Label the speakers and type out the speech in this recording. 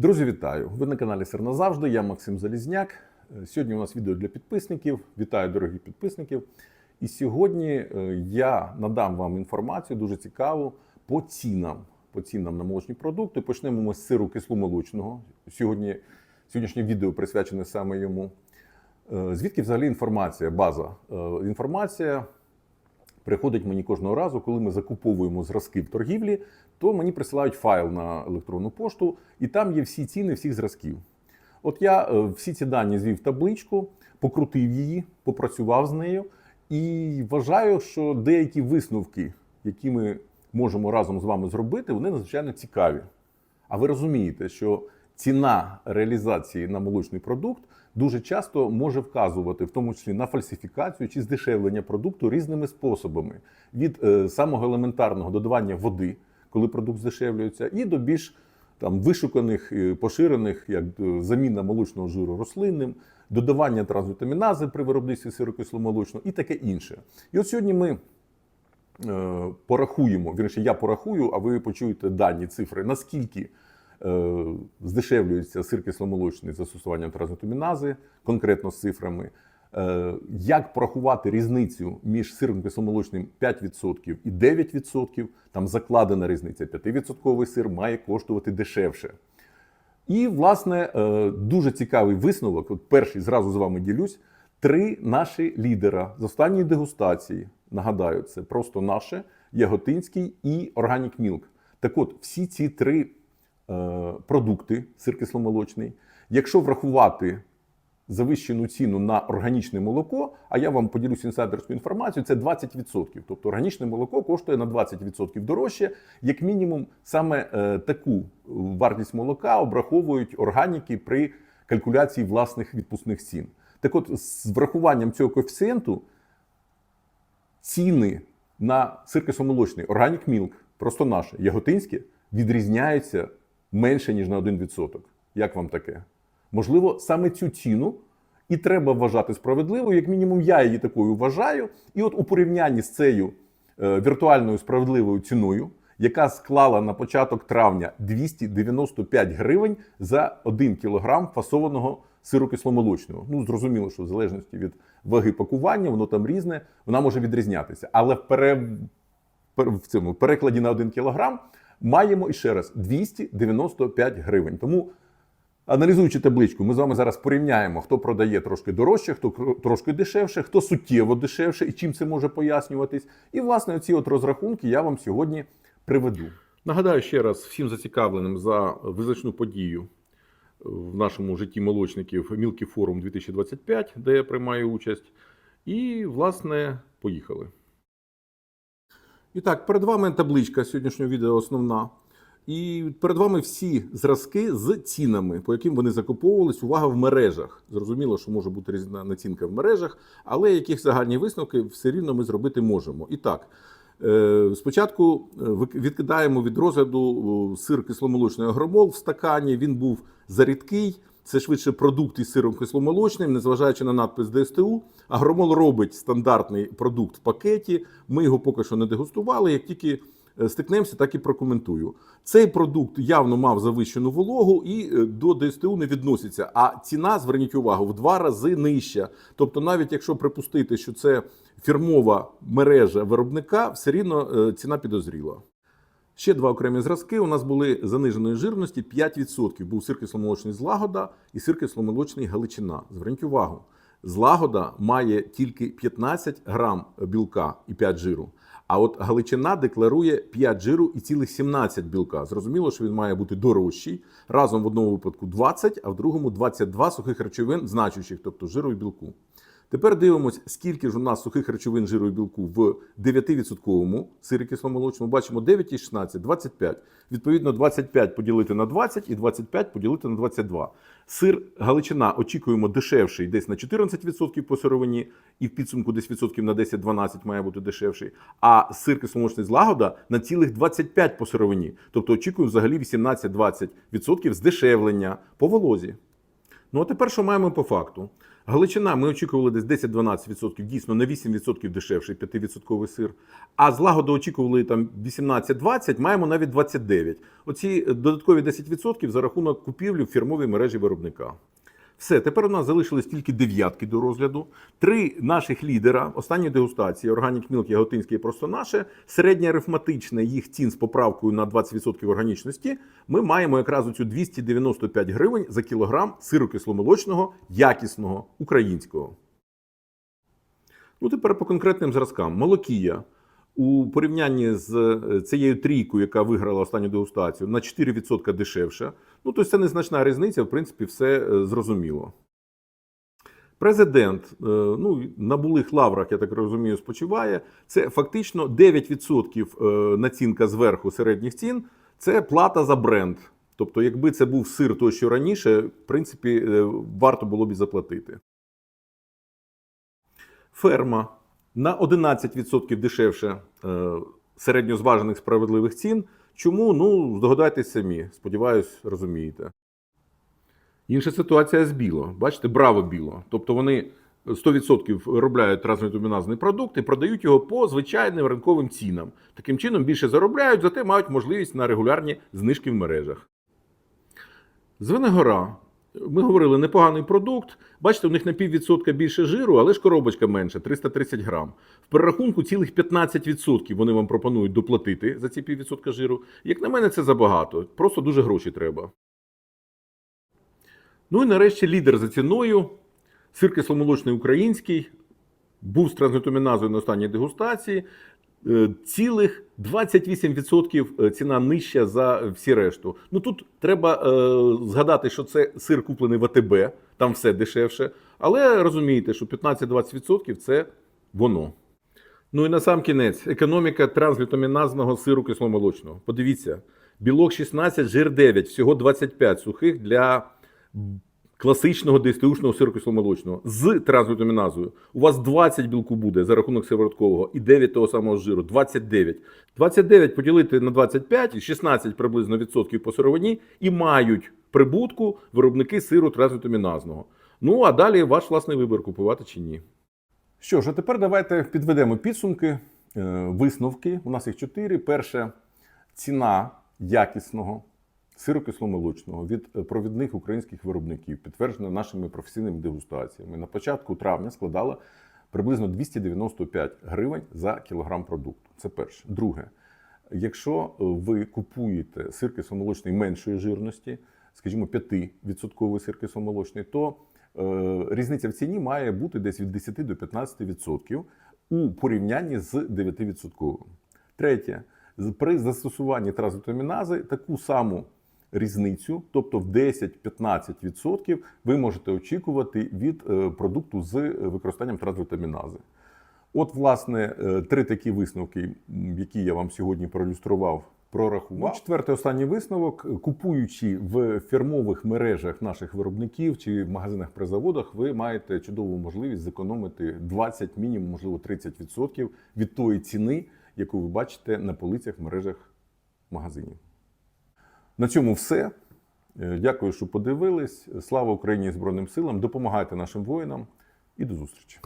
Speaker 1: Друзі, вітаю! Ви на каналі Сир назавжди. Я Максим Залізняк. Е, Сьогодні у нас відео для підписників. Вітаю, дорогі підписників. І сьогодні е, я надам вам інформацію дуже цікаву по цінам. По цінам на молочні продукти. Почнемо ми з сиру кисломолочного. Сьогодні сьогоднішнє відео присвячене саме йому. Е, Звідки взагалі інформація? База інформація приходить мені кожного разу, коли ми закуповуємо зразки в торгівлі, то мені присилають файл на електронну пошту, і там є всі ціни всіх зразків. От я е, всі ці дані звів в табличку, покрутив її, попрацював з нею, і вважаю, що деякі висновки, які ми можемо разом з вами зробити, вони надзвичайно цікаві. А ви розумієте, що ціна реалізації на молочний продукт дуже часто може вказувати, в тому числі на фальсифікацію чи здешевлення продукту різними способами: від е, самого елементарного додавання води, коли продукт здешевлюється, і до більш там вишуканих, е, поширених, як е, заміна молочного жиру рослинним, додавання трансвітамінази при виробництві сиру кисломолочного і таке інше. І от сьогодні ми порахуємо, вірніше, я порахую, а ви почуєте дані цифри, наскільки здешевлюється сир кисломолочний з застосуванням трансвітамінази, конкретно з цифрами. Е, Як порахувати різницю між сиром кисломолочним 5% і 9%, там закладена різниця. 5% сир має коштувати дешевше. І, власне, е, дуже цікавий висновок. От перший зразу з вами ділюсь. Три наші лідера з останньої дегустації. Нагадаю, це просто наше, Яготинський і Organic Milk. Так от, всі ці три е, продукти, сир кисломолочний, якщо врахувати завищену ціну на органічне молоко, а я вам поділюсь інсайдерською інформацією, це 20%. Тобто органічне молоко коштує на 20% дорожче. Як мінімум, саме е, таку вартість молока обраховують органіки при калькуляції власних відпускних цін. Так от, з врахуванням цього коефіцієнту ціни на сир кисломолочний Organic Milk, просто наше, яготинське, відрізняються менше, ніж на 1%. Як вам таке? Можливо, саме цю ціну і треба вважати справедливою, як мінімум, я її такою вважаю. І от у порівнянні з цією е, віртуальною справедливою ціною, яка склала на початок травня 295 гривень за 1 кілограм фасованого сиру кисломолочного. Ну, зрозуміло, що в залежності від ваги пакування, воно там різне, вона може відрізнятися. Але в, пере... в цьому перекладі на 1 кілограм маємо іще раз 295 гривень. Тому Аналізуючи табличку, ми з вами зараз порівняємо, хто продає трошки дорожче, хто трошки дешевше, хто суттєво дешевше і чим це може пояснюватись. І, власне, оці от розрахунки я вам сьогодні приведу. Нагадаю ще раз всім зацікавленим за визначну подію в нашому житті молочників Мілкі Форум 2025, де я приймаю участь. І, власне, поїхали. І так, перед вами табличка сьогоднішнього відео основна. І перед вами всі зразки з цінами, по яким вони закуповувались. Увага в мережах. Зрозуміло, що може бути різна націнка в мережах, але яких загальні висновки все рівно ми зробити можемо. І так, е, спочатку е, відкидаємо від розгляду е, сир кисломолочний агромол в стакані. Він був зарідкий. Це швидше продукт із сиром кисломолочним, незважаючи на надпис ДСТУ. Агромол робить стандартний продукт в пакеті. Ми його поки що не дегустували. Як тільки е, стикнемося, так і прокоментую. Цей продукт явно мав завищену вологу і е, до ДСТУ не відноситься. А ціна, зверніть увагу, в два рази нижча. Тобто, навіть якщо припустити, що це фірмова мережа виробника, все рівно е, ціна підозріла. Ще два окремі зразки у нас були заниженої жирності 5%. Був сир кисломолочний злагода і сир кисломолочний галичина. Зверніть увагу, злагода має тільки 15 грам білка і 5 жиру. А от галичина декларує 5 жиру і цілих 17 білка. Зрозуміло, що він має бути дорожчий. Разом в одному випадку 20, а в другому 22 сухих речовин, значущих, тобто жиру і білку. Тепер дивимось, скільки ж у нас сухих речовин жиру і білку в 9% сирі кисломолочному. Бачимо 9 і 16, 25. Відповідно, 25 поділити на 20 і 25 поділити на 22. Сир Галичина очікуємо дешевший десь на 14% по сировині, і в підсумку десь відсотків на 10-12 має бути дешевший. А сир кисломолочний злагода на цілих 25 по сировині. Тобто очікуємо взагалі 18-20% здешевлення по волозі. Ну а тепер що маємо по факту? Галичина ми очікували десь 10-12%, дійсно на 8% дешевший 5% сир. А злагоду очікували там 18-20, маємо навіть 29%. Оці додаткові 10% за рахунок купівлі в фірмовій мережі виробника. Все, тепер у нас залишились тільки дев'ятки до розгляду. Три наших лідера останньої дегустації Organic Milk, Яготинське і просто наше. Середня арифматична їх цін з поправкою на 20% органічності. Ми маємо якраз оцю 295 гривень за кілограм сиру кисломолочного, якісного, українського. Ну, тепер по конкретним зразкам. Молокія у порівнянні з е, цією трійкою, яка виграла останню дегустацію, на 4% дешевше. Ну, тобто це незначна різниця, в принципі, все е, зрозуміло. Президент е, ну, на булих лаврах, я так розумію, спочиває. Це фактично 9% е, націнка зверху середніх цін це плата за бренд. Тобто, якби це був сир той, що раніше, в принципі, варто було б і заплатити. Ферма на 11% дешевше е, середньозважених справедливих цін. Чому? Ну, здогадайтесь самі. Сподіваюсь, розумієте. Інша ситуація з біло. Бачите, браво біло. Тобто вони 100% виробляють трансвітаміназний продукт і продають його по звичайним ринковим цінам. Таким чином більше заробляють, зате мають можливість на регулярні знижки в мережах. Звенигора. Ми говорили, непоганий продукт. Бачите, у них на піввідсотка більше жиру, але ж коробочка менша 330 грам. В перерахунку цілих 15% вони вам пропонують доплатити за ці піввідсотка жиру. Як на мене, це забагато. Просто дуже гроші треба. Ну і нарешті лідер за ціною. Сир кисломолочний український. Був з трансглютаміназою на останній дегустації. Е, Цілих 28% ціна нижча за всі решту. Ну тут треба е, згадати, що це сир куплений в АТБ, там все дешевше. Але розумієте, що 15-20% це воно. Ну і на сам кінець, економіка трансглютаміназного сиру кисломолочного. Подивіться, білок 16, жир 9, всього 25 сухих для класичного дистеушного сирокисломолочного з трансглютаміназою. У вас 20 білку буде за рахунок сивороткового і 9 того самого жиру, 29. 29 поділити на 25, 16 приблизно відсотків по сировині і мають прибутку виробники сиру трансглютаміназного. Ну а далі ваш власний вибір купувати чи ні. Що ж, а тепер давайте підведемо підсумки, е, висновки. У нас їх чотири. Перше ціна якісного сиру кисломолочного від е, провідних українських виробників, підтверджена нашими професійними дегустаціями. На початку травня складала приблизно 295 гривень за кілограм продукту. Це перше. Друге, якщо е, ви купуєте сир кисломолочний меншої жирності, скажімо, 5% сир кисломолочний, то е, різниця в ціні має бути десь від 10 до 15% у порівнянні з 9%. Третє, при застосуванні трансглютамінази таку саму різницю, тобто в 10-15% ви можете очікувати від е, продукту з е, використанням трансглютамінази. От, власне, е, три такі висновки, які я вам сьогодні проілюстрував, прорахував. Четвертий останній висновок. Купуючи в фірмових мережах наших виробників чи в магазинах при заводах, ви маєте чудову можливість зекономити 20, мінімум, можливо, 30% від тої ціни, яку ви бачите на полицях в мережах магазинів. На цьому все. Е, Дякую, що подивились. Слава Україні і Збройним силам. Допомагайте нашим воїнам і до зустрічі.